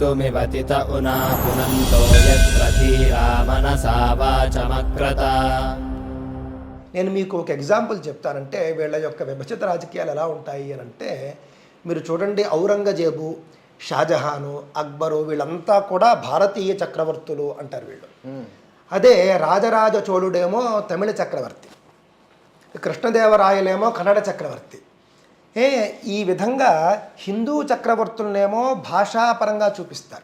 मृत्युमिवतित उना पुनन्तो यत्र धीरा मनसा वाचमक्रता నేను మీకు ఒక ఎగ్జాంపుల్ చెప్తానంటే వీళ్ళ యొక్క విభజిత రాజకీయాలు ఎలా ఉంటాయి అని అంటే మీరు చూడండి ఔరంగజేబు షాజహాను అక్బరు వీళ్ళంతా కూడా భారతీయ చక్రవర్తులు అంటారు వీళ్ళు అదే రాజరాజ చోళుడేమో తమిళ చక్రవర్తి కృష్ణదేవరాయలేమో కన్నడ చక్రవర్తి ఏ ఈ విధంగా హిందూ చక్రవర్తులనేమో భాషాపరంగా చూపిస్తారు.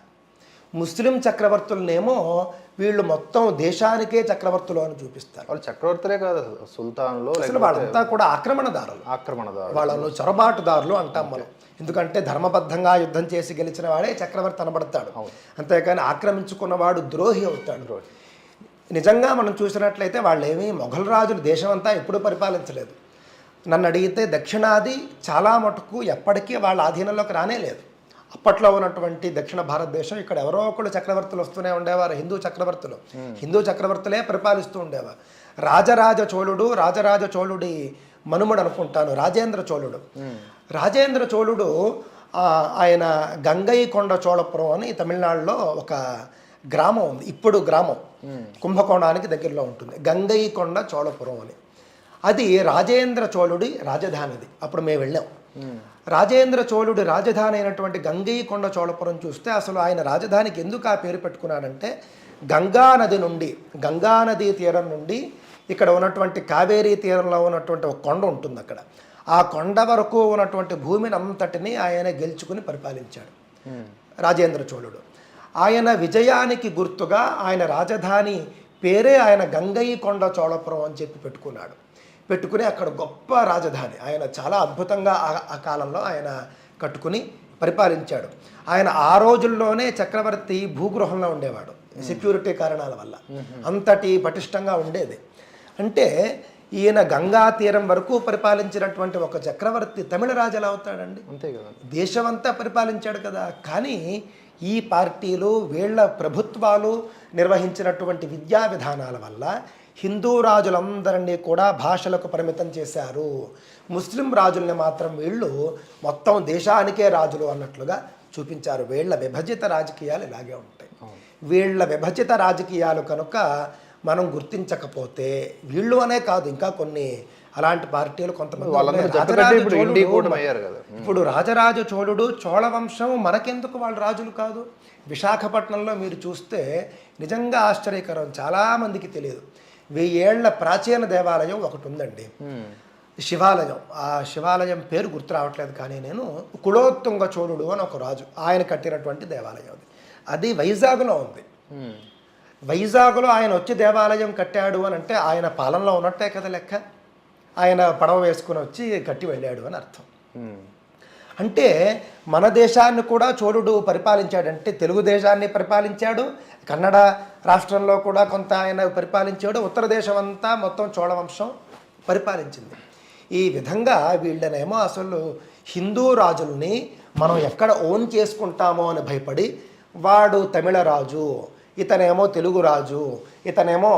ముస్లిం చక్రవర్తులనేమో వీళ్ళు మొత్తం దేశానికే చక్రవర్తులు అని చూపిస్తారు. వాళ్ళు చక్రవర్తులే కాదు సుల్తాన్లు అసలు వాళ్ళంతా కూడా ఆక్రమణదారులు. ఆక్రమణదారు వాళ్ళను చొరబాటుదారులు అంటాం మనం. ఎందుకంటే ధర్మబద్ధంగా యుద్ధం చేసి గెలిచిన వాడే చక్రవర్తి అనబడతాడు. అంతేకాని ఆక్రమించుకున్నవాడు ద్రోహి అవుతాడు. నిజంగా మనం చూసినట్లయితే వాళ్ళేమీ మొఘల్ రాజులు దేశం అంతా ఎప్పుడూ పరిపాలించలేదు. నన్ను అడిగితే దక్షిణాది చాలా మటుకు ఎప్పటికీ వాళ్ళ ఆధీనంలోకి రానే లేదు. అప్పట్లో ఉన్నటువంటి దక్షిణ భారతదేశం ఇక్కడ ఎవరో ఒకళ్ళు చక్రవర్తులు వస్తూనే ఉండేవారు హిందూ చక్రవర్తులు. హిందూ చక్రవర్తులే పరిపాలిస్తూ ఉండేవారు. రాజరాజ చోళుడు రాజరాజ చోళుడి మనుమడు అనుకుంటాను రాజేంద్ర చోళుడు. రాజేంద్ర చోళుడు ఆయన గంగై కొండ చోళపురం అని తమిళనాడులో ఒక గ్రామం ఉంది. ఇప్పుడు గ్రామం. కుంభకోణానికి దగ్గరలో ఉంటుంది. గంగై కొండ చోళపురం అని. అది రాజేంద్ర చోళుడి రాజధానిది. అప్పుడు మేము వెళ్ళాం. రాజేంద్ర చోళుడి రాజధాని అయినటువంటి గంగైకొండ చోళపురం చూస్తే అసలు ఆయన రాజధానికి ఎందుకు ఆ పేరు పెట్టుకున్నాడంటే గంగా నది నుండి గంగా నదీ తీరం నుండి ఇక్కడ ఉన్నటువంటి కావేరీ తీరంలో ఉన్నటువంటి ఒక కొండ ఉంటుంది అక్కడ. ఆ కొండ వరకు ఉన్నటువంటి భూమిని అంతటిని ఆయన గెలుచుకుని పరిపాలించాడు. రాజేంద్ర చోళుడు. ఆయన విజయానికి గుర్తుగా ఆయన రాజధాని పేరే ఆయన గంగయ్య కొండ చోళపురం అని చెప్పి పెట్టుకున్నాడు. పెట్టుకుని అక్కడ గొప్ప రాజధాని. ఆయన చాలా అద్భుతంగా ఆ- కాలంలో ఆయన కట్టుకుని పరిపాలించాడు. ఆయన ఆ రోజుల్లోనే చక్రవర్తి భూగృహంలో ఉండేవాడు. సెక్యూరిటీ కారణాల వల్ల. అంతటి పటిష్టంగా ఉండేది. అంటే ఈయన గంగా తీరం వరకు పరిపాలించినటువంటి ఒక చక్రవర్తి తమిళ రాజు ఎలా అవుతాడండి. అంతే కదా. దేశమంతా పరిపాలించాడు కదా. కానీ ఈ పార్టీలు వీళ్ళ ప్రభుత్వాలు నిర్వహించినటువంటి విద్యా విధానాల వల్ల హిందూ రాజులందరినీ కూడా భాషలకు పరిమితం చేశారు. ముస్లిం రాజుల్ని మాత్రం వీళ్ళు మొత్తం దేశానికే రాజులు అన్నట్లుగా చూపించారు. వీళ్ళ విభజిత రాజకీయాలు ఇలాగే ఉంటాయి. వీళ్ళ విభజిత రాజకీయాలు కనుక మనం గుర్తించకపోతే వీళ్ళు అనే కాదు ఇంకా కొన్ని అలాంటి పార్టీలు కొంతమంది ఇప్పుడు రాజరాజ చోళుడు చోళ వంశం మనకెందుకు వాళ్ళు రాజులు కాదు? విశాఖపట్నంలో మీరు చూస్తే నిజంగా ఆశ్చర్యకరం. చాలామందికి తెలియదు. వెయ్యేళ్ళ ప్రాచీన దేవాలయం ఒకటి ఉందండి. శివాలయం. ఆ శివాలయం పేరు గుర్తు రావట్లేదు కానీ నేను కులోత్తుంగ చోళుడు అని ఒక రాజు ఆయన కట్టినటువంటి దేవాలయం అది. అది వైజాగ్లో ఉంది. వైజాగ్లో ఆయన వచ్చి దేవాలయం కట్టాడు అని అంటే ఆయన పాలనలో ఉన్నట్టే కదా లెక్క. ఆయన పడవ వేసుకుని వచ్చి కట్టి వెళ్ళాడు అని అర్థం. అంటే మన దేశాన్ని కూడా చోళుడు పరిపాలించాడంటే తెలుగు దేశాన్ని పరిపాలించాడు కన్నడ రాష్ట్రంలో కూడా కొంత ఆయన పరిపాలించాడు ఉత్తర దేశం అంతా మొత్తం చోళ వంశం పరిపాలించింది. ఈ విధంగా వీళ్ళనేమో అసలు హిందూ రాజుల్ని మనం ఎక్కడ ఓన్ చేసుకుంటామో అని భయపడి వాడు తమిళ రాజు ఇతనేమో తెలుగు రాజు ఇతనేమో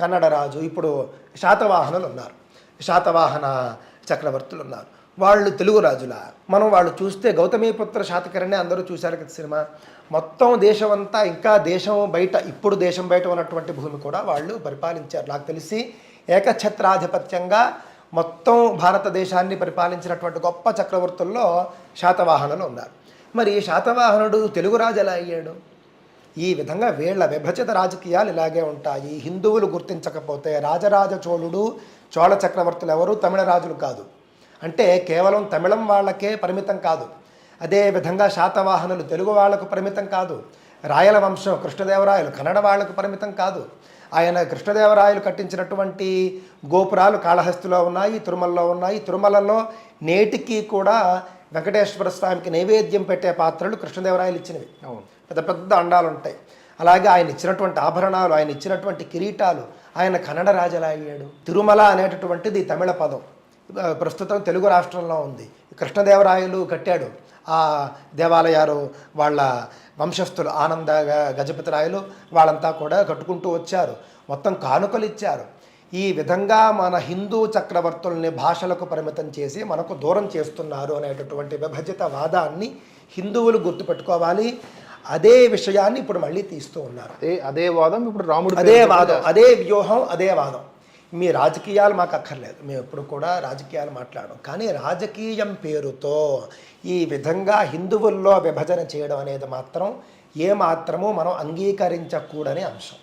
కన్నడ రాజు ఇప్పుడు శాతవాహనులు ఉన్నారు. శాతవాహన చక్రవర్తులు ఉన్నారు. వాళ్ళు తెలుగు రాజుల? మనం వాళ్ళు చూస్తే గౌతమీపుత్ర శాతకరణే అందరూ చూశారు కదా సినిమా. మొత్తం దేశమంతా ఇంకా దేశం బయట ఇప్పుడు దేశం బయట ఉన్నటువంటి భూమి కూడా వాళ్ళు పరిపాలించారు. నాకు తెలిసి ఏకఛత్రాధిపత్యంగా మొత్తం భారతదేశాన్ని పరిపాలించినటువంటి గొప్ప చక్రవర్తుల్లో శాతవాహనులు ఉన్నారు. మరి శాతవాహనుడు తెలుగు రాజు ఎలా అయ్యాడు? ఈ విధంగా వీళ్ళ విభజిత రాజకీయాలు ఇలాగే ఉంటాయి. హిందువులు గుర్తించకపోతే రాజరాజ చోళుడు చోళ చక్రవర్తులు ఎవరు? తమిళ రాజులు కాదు. అంటే కేవలం తమిళం వాళ్ళకే పరిమితం కాదు. అదే విధంగా శాతవాహనులు తెలుగు వాళ్ళకు పరిమితం కాదు. రాయల వంశం కృష్ణదేవరాయలు కన్నడ వాళ్ళకు పరిమితం కాదు. ఆయన కృష్ణదేవరాయలు కట్టించినటువంటి గోపురాలు కాళహస్తిలో ఉన్నాయి తిరుమలలో ఉన్నాయి. తిరుమలలో నేటికి కూడా వెంకటేశ్వర స్వామికి నైవేద్యం పెట్టే పాత్రలు కృష్ణదేవరాయలు ఇచ్చినవి. పెద్ద పెద్ద అండాలు ఉంటాయి అలాగే ఆయన ఇచ్చినటువంటి ఆభరణాలు ఆయన ఇచ్చినటువంటి కిరీటాలు ఆయన కన్నడ రాజలా అయ్యాడు తిరుమల అనేటటువంటిది తమిళ పదం. ప్రస్తుతం తెలుగు రాష్ట్రంలో ఉంది. కృష్ణదేవరాయలు కట్టాడు. ఆ దేవాలయాలు వాళ్ళ వంశస్థులు ఆనంద గజపతి రాయలు వాళ్ళంతా కూడా కట్టుకుంటూ వచ్చారు. మొత్తం కానుకలు ఇచ్చారు. ఈ విధంగా మన హిందూ చక్రవర్తుల్ని భాషలకు పరిమితం చేసి మనకు దూరం చేస్తున్నారు అనేటటువంటి విభజిత వాదాన్ని హిందువులు గుర్తుపెట్టుకోవాలి. అదే విషయాన్ని ఇప్పుడు మళ్ళీ తీస్తూ ఉన్నారు. అదే అదే వాదం ఇప్పుడు రాముడి అదే వాదం అదే వ్యూహం అదే వాదం. మీ రాజకీయాలు మాకు అక్కర్లేదు. మేము ఎప్పుడు కూడా రాజకీయాలు మాట్లాడడం కానీ రాజకీయం పేరుతో ఈ విధంగా హిందువుల్లో విభజన చేయడం అనేది మాత్రం ఏ మాత్రము మనం అంగీకరించకూడని అంశం.